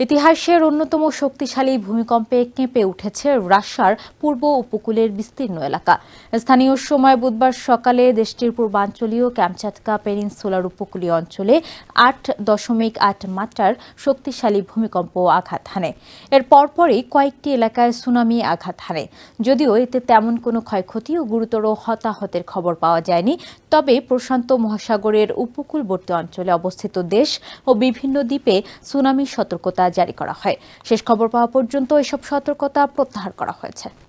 ইতিহাসের অন্যতম শক্তিশালী ভূমিকম্পে কেঁপে উঠেছে রাশিয়ার পূর্ব উপকূলের বিস্তীর্ণ এলাকা। স্থানীয় সময় বুধবার সকালে দেশটির পূর্বাঞ্চলীয় ক্যামচাটকা পেনিনসুলার উপকূলীয় অঞ্চলে আট দশমিক আট মাত্রার শক্তিশালী ভূমিকম্প আঘাত হানে। এর পরপরই কয়েকটি এলাকায় সুনামি আঘাত হানে। যদিও এতে তেমন কোনো ক্ষয়ক্ষতি ও গুরুতর হতাহতের খবর পাওয়া যায়নি, তবে প্রশান্ত মহাসাগরের উপকূলবর্তী অঞ্চলে অবস্থিত দেশ ও বিভিন্ন দ্বীপে সুনামি সতর্কতা জারি করা হয়। শেষ খবর পাওয়া পর্যন্ত এসব সতর্কতা প্রত্যাহার করা হয়েছে।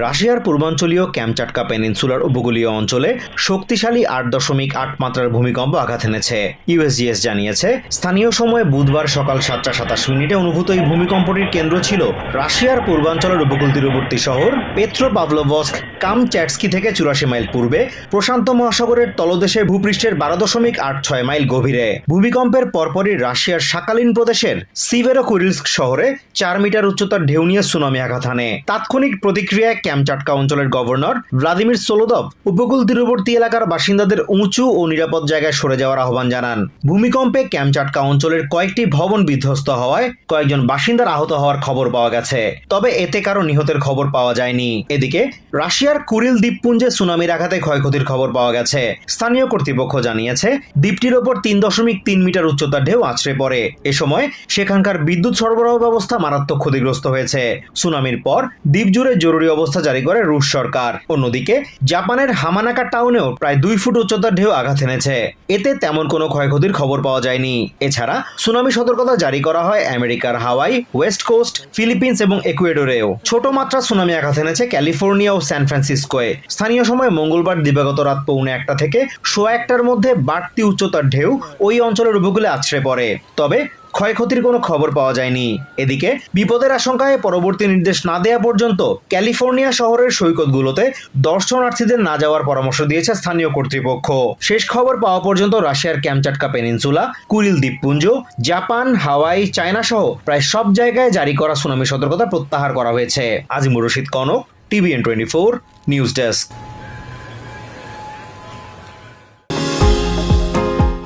রাশিয়ার পূর্বাঞ্চলীয় ক্যামচাটকা পেনিনসুলার উপকূলীয় অঞ্চলে শক্তিশালী আট দশমিক আট মাত্রার ভূমিকম্প আঘাত এনেছে। ইউএসজিএস জানিয়েছে, স্থানীয় সময়ে বুধবার সকাল সাতটা সাতাশ মিনিটে অনুভূত এই ভূমিকম্পটির কেন্দ্র ছিল রাশিয়ার পূর্বাঞ্চলের উপকূল তীরবর্তী শহর পেত্রো পাভলোভস্ক কামচ্যাটস্কি থেকে চুরাশি মাইল পূর্বে প্রশান্ত মহাসাগরের তলদেশে ভূপৃষ্ঠের বারো দশমিক আট ছয় মাইল গভীরে। ভূমিকম্পের পরপরই রাশিয়ার সাকালিন প্রদেশের সিভেরো কুরিলস্ক শহরে চার মিটার উচ্চতার ঢেউ নিয়ে সুনামি আঘাত হানে। তাৎক্ষণিক প্রতিক্রিয়ায় ক্যামচাটকা অঞ্চলের গভর্নর ভ্লাদিমির সোলোদভ উপকূল তীরবর্তী এলাকার বাসিন্দাদের উঁচু ও নিরাপদ জায়গায় সরে যাওয়ার আহ্বান জানান। ভূমিকম্পে ক্যামচাটকা অঞ্চলের কয়েকটি ভবন বিধ্বস্ত হওয়ায় কয়েকজন বাসিন্দার আহত হওয়ার খবর পাওয়া গেছে। তবে এতে কারও নিহতের খবর পাওয়া যায়নি। এদিকে, রাশিয়ার কুরিল দ্বীপপুঞ্জে সুনামির আঘাতে ক্ষয়ক্ষতির খবর পাওয়া গেছে। স্থানীয় কর্তৃপক্ষ জানিয়েছে, দ্বীপটির ওপর তিন দশমিক তিন মিটার উচ্চতার ঢেউ আছড়ে পড়ে। এ সময় সেখানকার বিদ্যুৎ সরবরাহ ব্যবস্থা মারাত্মক ক্ষতিগ্রস্ত হয়েছে। সুনামির পর দ্বীপ জুড়ে জরুরি অবস্থা জারি করে রুশ সরকার। অন্যদিকে, জাপানের হামানাকা টাউনেও প্রায় দুই ফুট উচ্চতার ঢেউ আঘাত এনেছে। এতে তেমন কোনো ক্ষয়ক্ষতির খবর পাওয়া যায়নি। এছাড়া, সুনামি সতর্কতা জারি করা হয় আমেরিকার হাওয়াই, ওয়েস্ট কোস্ট, ফিলিপিন্স এবং একুয়েডরেও। ছোট মাত্রা সুনামি আঘাত এনেছে ক্যালিফোর্নিয়া ও স্যান ফ্রান্সিসকোয়ে। স্থানীয় সময় মঙ্গলবার দিবাগত রাত পৌনে একটা থেকে সোয়া একটার মধ্যে বাড়তি উচ্চতার ঢেউ ওই অঞ্চলের উপকূলে আছড়ে পড়ে। তবে ক্ষয়ক্ষতির কোনো খবর পাওয়া যায়নি। এদিকে, বিপদের আশঙ্কায় পরবর্তী নির্দেশ না দেওয়া পর্যন্ত ক্যালিফোর্নিয়া শহরের সৈকতগুলোতে দর্শনার্থীদের না যাওয়ার পরামর্শ দিয়েছে স্থানীয় কর্তৃপক্ষ। শেষ খবর পাওয়া পর্যন্ত রাশিয়ার ক্যামচাটকা পেনিনসুলা কুরিল দ্বীপপুঞ্জ, জাপান, হাওয়াই চায়না সহ প্রায় সব জায়গায় জারি করা সুনামি সতর্কতা প্রত্যাহার করা হয়েছে। Azimur Rashid Kanak, TVN twenty four, news desk.